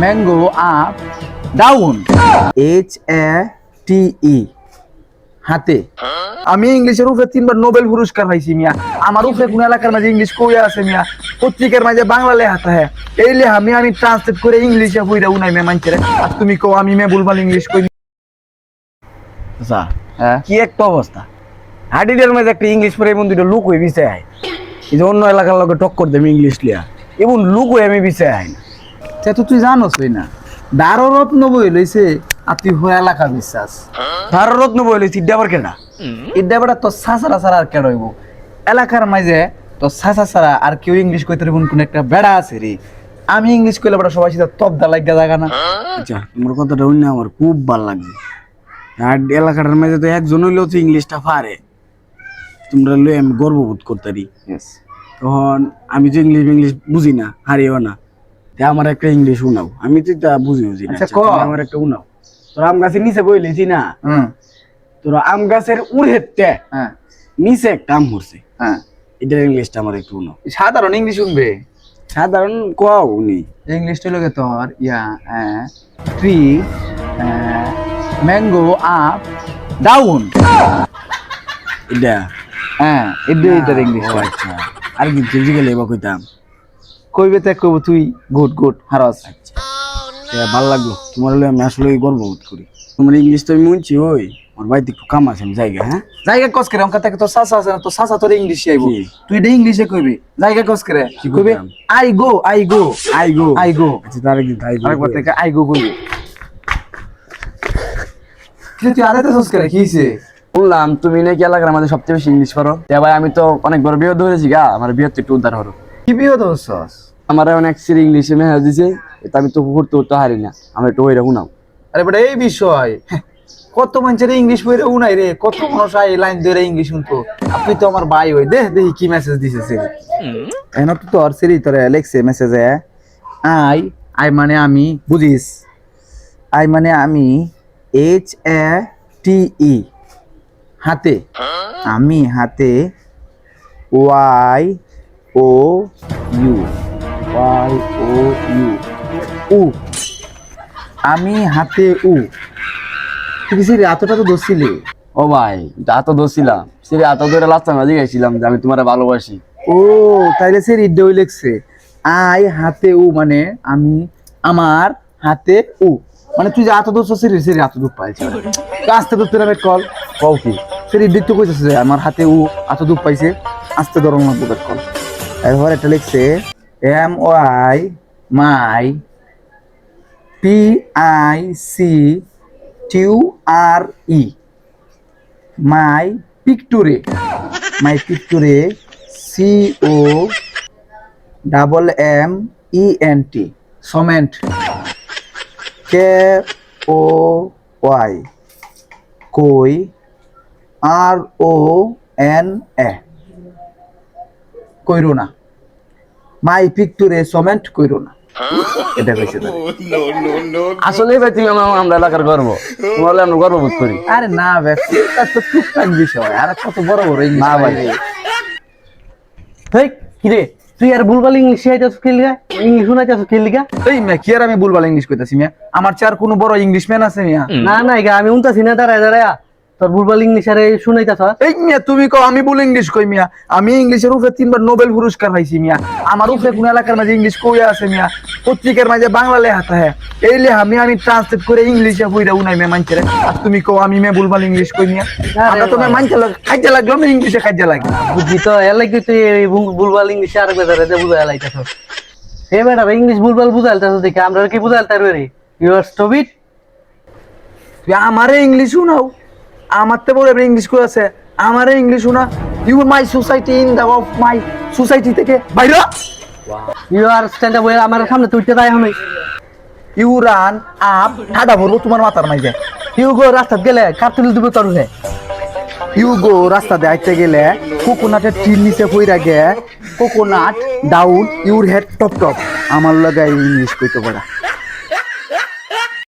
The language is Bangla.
Mango up down H A T E হাতে। আমি ইংলিশের উপরে তিনবার নোবেল পুরস্কার পাইছি মিয়া। আমার উপরে কোন এলাকার মাঝে ইংলিশ কই আছে মিয়া। পত্রিকার মাঝে বাংলা লেখা থাকে। এই লেখা আমি আমি ট্রান্সলেট করে ইংলিশে বইরা উনাই মে মানছে আর তুমি কও আমি মে ভুলভাল ইংলিশ কই আচ্ছা হ্যাঁ। কি একটা অবস্থা? হাডিডের মধ্যে একটা ইংলিশ পরে এমন দুটো লুক হয়ে বিছে আয়। এই যে অন্য এলাকার লোকে টক্কর দেবে ইংলিশ লিয়া। এমন লুক হয়ে আমি বিছে আয় না। সে তো তুই জানোস ওই না। দারো রত্ন বই লইছে আর তুই হয়ে এলাকা বিশ্বাস। তার রত্ন বলে সিদ্ধা আবার কেনা এটা বেটা তোর সাসারা সারা আর কেন হইব? এলাকার মাঝে তোর সাসা সারা আর কেউ ইংলিশ কইতে পারব কোন একটা বেড়া আছে রে। আমি ইংলিশ কইলে বেটা সবাই সেটা তবদা লাগা জায়গা না। আচ্ছা তোমার কথাটা অন্য আমার খুব ভালো লাগছে। আর এলাকাটার মধ্যে তো একজন হইলেও তো ইংলিশটা পারে। তোমরা লই আমি গর্ববোধ করতারি। তখন আমি তো ইংলিশ ইংলিশ বুঝি না হারিও না। তা আমার একটা ইংলিশ উনাও। আমি তো তা বুঝি বুঝি না। আচ্ছা, আমার একটা উনাও। তোরা আম গাছের নিচে বইলেছি না? তোরা আম গাছের উড়েতে হ্যাঁ। নিচে একটা আম হরছে হ্যাঁ। এটার ইংলিশটা আমার একটু উনাও। সাধারণ ইংলিশ শুনবে? সাধারণ কোয়াও উনি। ইংলিশটা লোকে তোর ইয়া ট্রি ম্যাঙ্গো আপ ডাউন এটা? হ্যাঁ এটা ইংলিশ আচ্ছা। আর কি জিগেলে কইতাম। কইবে তে কইব তুই গুড গুড হারস ভালো লাগল। তোমার হলে আমি আসলে গর্ববোধ করি। তোমার ইংলিশ তো আমি শুনছি ওই। আমার বাড়িতে একটু কাম আছে আমি জায়গা হ্যাঁ? জায়গা কস করে? অঙ্কা থেকে তোর সাসা আছে না? তোর সাসা তোর ইংলিশে আইব তুই এটা ইংলিশে কইবি। জায়গা কস করে? কি কইবে I go I go I go. I go. আচ্ছা তার একদিন তাই গো আরেকবার থেকে আই গো কইবি। কি তুই আরে তো কস করে? কি হইছে? শুনলাম তুমি নাকি এলাকার আমাদের সবচেয়ে বেশি ইংলিশ পারো তে ভাই আমি তো অনেক বড় বিয়ে ধরেছি গা। আমার বিয়ে তো একটু উদ্ধার হলো। কি বিয়ে দোসস আমার অনেক সিরি ইংলিশে মেহাজ দিছে তা আমি তো পড়তে উঠতে হারি না। আমি একটু ওই রাখুন আরে বেটা এই বিষয় হ্যাঁ, কত মানুষের ইংলিশ বইরে উনাই রে কত মানুষ আই লাইন ধরে ইংলিশ শুনতো। আপনি তো আমার ভাই হই দেখ দেখি কি মেসেজ দিছে সিরি এন তো তোর সিরি তোরে লেখছে মেসেজে আই আই মানে আমি বুঝিস? আই মানে আমি এইচ এ টি ই হাতে। আমি হাতে Y O U Y O U উ আমি হাতে উ। তুই সিরি এতটা তো দোষিলি ও ভাই এত দোষিলাম সিরি এত ধরে লাস্ট আজকে গেছিলাম যে আমি তোমার ভালোবাসি। ও তাইলে সিরি দই লেখছে আই হাতে উ মানে আমি আমার হাতে উ। মানে তুই যে এত দোষ সিরি সিরি এত দুঃখ পাইছে। আস্তে দুধ পিরামিড কল। কও কি? সিরি দিক তো কইতেছে আমার হাতে উ এত দুঃখ পাইছে। আস্তে ধরো না কল। এরপর এটা লিখছে M Y my P I C T U R E my picture my picture C O double M E N T comment K O Y কই আর ও এন এ কইরো না। মাই পিকটুরে সমেন্ট কইরো না। এটা কইছে। আসলে ভাই তুমি আমার আমরা এলাকার গর্ব। আমরা গর্ববোধ করি। আরে না ব্যক্তি এটা তো টুকটাক বিষয়। আর কত বড় বড় ইংলিশ। না ভাই। কিরে তুই আর ভুলভাল ইংলিশ শিখাইতেছ কি লিগা? ইংলিশ শুনাইতেছ কি লিগা? এই মিয়া কি আর আমি ভুলভাল ইংলিশ কইতাছি মিয়া? আমার চেয়ার কোনো বড় ইংলিশম্যান আছে মিয়া? না না আমি উনতাছি না দাঁড়ায় দাঁড়ায়। তোর ভুলভাল ইংলিশ আরে শুনাইতেছ? এই মিয়া তুমি কও আমি ইংলিশ কই মিয়া? আমি ইংলিশের উপরে তিনবার নোবেল পুরস্কার পাইছি মিয়া। আমার উপরে কোন এলাকার মাঝে ইংলিশ আছে মিয়া? পত্রিকার মাঝে বাংলা লেখা থাকে। এই লেখা আমি আমি ট্রান্সলেট করে ইংলিশে বইরা উনাই মে মানছে আর তুমি কও আমি ভুলভাল ইংলিশ কই মিয়া? আমরা তো মে মানছে লাগ খাইতে লাগল না ইংলিশে খাইতে লাগে। বুঝি তো এর তুই ভুলভাল ইংলিশ আর যে এ ইংলিশ বুঝাইতেছ দেখে। আমরা কি ইউ আর তুই আমারে ইংলিশ শুনাও। আমার তো বলে ইংলিশ কই আছে? আমারে ইংলিশ শোনা। You my society in the of my society থেকে বাইরে। ইউ আর স্ট্যান্ড আপ আমার সামনে তুইতে দাই আমি। ইউ রান আপ ঠাডা ভরবো তোমার মাথার মাইজে ইউ গো রাস্তাত গেলে কার্তুল দিব তোর হে ইউ গো রাস্তা দিয়ে আইতে গেলে কোকোনাটের টির নিচে পইরা গে coconut down your head top top. আমার লগে ইংলিশ কইতে পারা